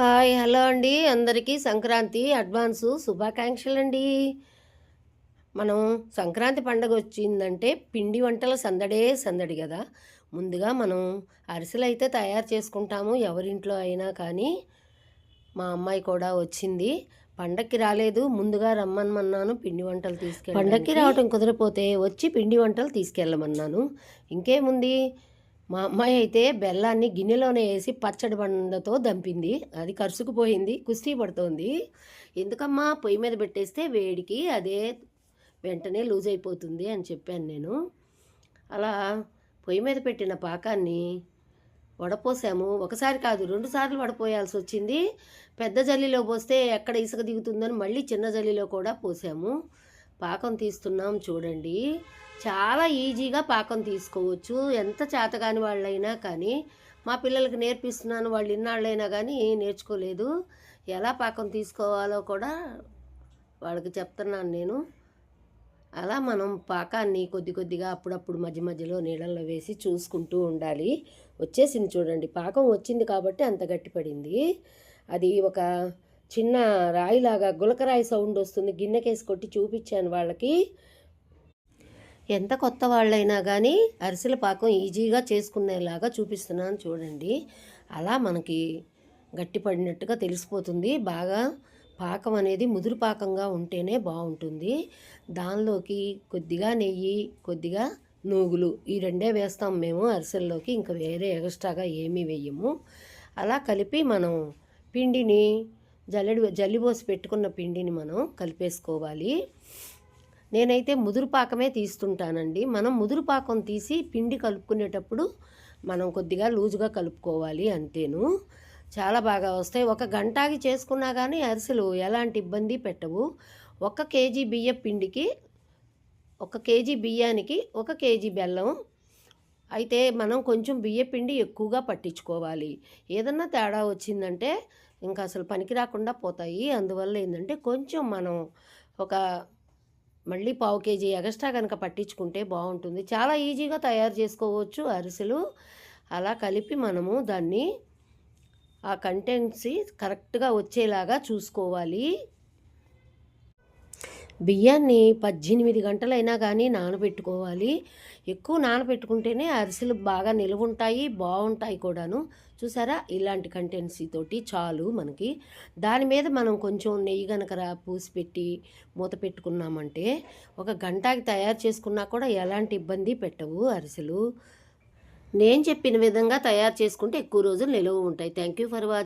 Hi hello అండి. అందరికీ Sankranti advance శుభాకాంక్షలు అండి మనం సంక్రాంతి పండగ వచ్చిందంటే పిండి వంటల సందడే సందడి కదా ముందుగా మనం అరిసెలు అయితే తయారు చేసుకుంటాము ఎవరింట్లో అయినా కానీ. మా అమ్మాయి కూడా వచ్చింది. పండక్కి రాలేదు. ముందుగా రమ్మనమన్నాను పిండి వంటలు తీసుకెళ్ళి పండక్కి రావటం కుదరపోతే వచ్చి పిండి వంటలు తీసుకెళ్ళమన్నాను. ఇంకేముంది? మా అమ్మాయి అయితే బెల్లాన్ని గిన్నెలోనే వేసి పచ్చడి బండతో దంపింది. అది కరుసుకుపోయింది కుస్తీ పడుతోంది. ఎందుకమ్మా పొయ్యి మీద పెట్టేస్తే వేడికి అదే వెంటనే లూజ్ అయిపోతుంది అని చెప్పాను నేను. అలా పొయ్యి మీద పెట్టిన పాకాన్ని వడపోసాము. ఒకసారి కాదు రెండు సార్లు వడపోయాల్సి వచ్చింది. పెద్ద జల్లిలో పోస్తే ఎక్కడ ఇసుక దిగుతుందని మళ్ళీ చిన్న జల్లిలో కూడా పోసాము. పాకం తీస్తున్నాం చూడండి. చాలా ఈజీగా పాకం తీసుకోవచ్చు. ఎంత చేతగాని వాళ్ళైనా కానీ మా పిల్లలకి నేర్పిస్తున్నాను వాళ్ళు ఇన్నాళ్ళైనా కానీ నేర్చుకోలేదు. ఎలా పాకం తీసుకోవాలో కూడా వాళ్ళకి చెప్తున్నాను నేను. అలా మనం పాకాన్ని కొద్ది కొద్దిగా అప్పుడప్పుడు మధ్య మధ్యలో నీళ్ళల్లో వేసి చూసుకుంటూ ఉండాలి. వచ్చేసింది చూడండి. పాకం వచ్చింది కాబట్టి అంత గట్టిపడింది. అది ఒక చిన్న రాయిలాగా గులకరాయి సౌండ్ వస్తుంది. గిన్నెకేసి కొట్టి చూపించాను వాళ్ళకి. ఎంత కొత్త వాళ్ళైనా కానీ అరిసెల పాకం ఈజీగా చేసుకునేలాగా చూపిస్తున్నాను చూడండి. అలా మనకి గట్టిపడినట్టుగా తెలిసిపోతుంది. బాగా పాకం అనేది ముదురు పాకంగా ఉంటేనే బాగుంటుంది. దానిలోకి కొద్దిగా నెయ్యి కొద్దిగా నూగులు ఈ రెండే వేస్తాం మేము అరిసెల్లోకి. ఇంకా వేరే ఎక్స్ట్రాగా ఏమీ వేయము. అలా కలిపి మనం పిండిని జల్లెడు జల్లిబోసి పెట్టుకున్న పిండిని మనం కలిపేసుకోవాలి. నేనైతే ముదురు పాకమే తీస్తుంటానండి. మనం ముదురు పాకం తీసి పిండి కలుపుకునేటప్పుడు మనం కొద్దిగా లూజుగా కలుపుకోవాలి అంతేను. చాలా బాగా వస్తాయి. ఒక గంటాకి చేసుకున్నా కానీ అరిసెలు ఎలాంటి ఇబ్బంది పెట్టవు. ఒక కేజీ బియ్య పిండికి ఒక కేజీ బియ్యానికి ఒక కేజీ బెల్లం. అయితే మనం కొంచెం బియ్య పిండి ఎక్కువగా పట్టించుకోవాలి. ఏదన్నా తేడా వచ్చిందంటే ఇంకా అసలు పనికి రాకుండా పోతాయి. అందువల్ల ఏంటంటే కొంచెం మనం ఒక మళ్ళీ పావు కేజీ ఎగస్ట్రా కనుక పట్టించుకుంటే బాగుంటుంది. చాలా ఈజీగా తయారు చేసుకోవచ్చు అరిసెలు. అలా కలిపి మనము దాన్ని ఆ కంటెంట్స్ కరెక్ట్గా వచ్చేలాగా చూసుకోవాలి. బియ్యాన్ని పద్దెనిమిది గంటలైనా కానీ నానబెట్టుకోవాలి. ఎక్కువ నానబెట్టుకుంటేనే అరిసెలు బాగా నిలువ ఉంటాయి బాగుంటాయి కూడాను. చూసారా? ఇలాంటి కంటెన్సీ తోటి చాలు మనకి. దాని మీద మనం కొంచెం నెయ్యి కనుక పూసి పెట్టి మూత పెట్టుకున్నామంటే ఒక గంటకి తయారు చేసుకున్నా కూడా ఎలాంటి ఇబ్బంది పెట్టవు అరిసెలు. నేను చెప్పిన విధంగా తయారు చేసుకుంటే ఎక్కువ రోజులు నిలువ ఉంటాయి థ్యాంక్ యూ ఫర్ వాచింగ్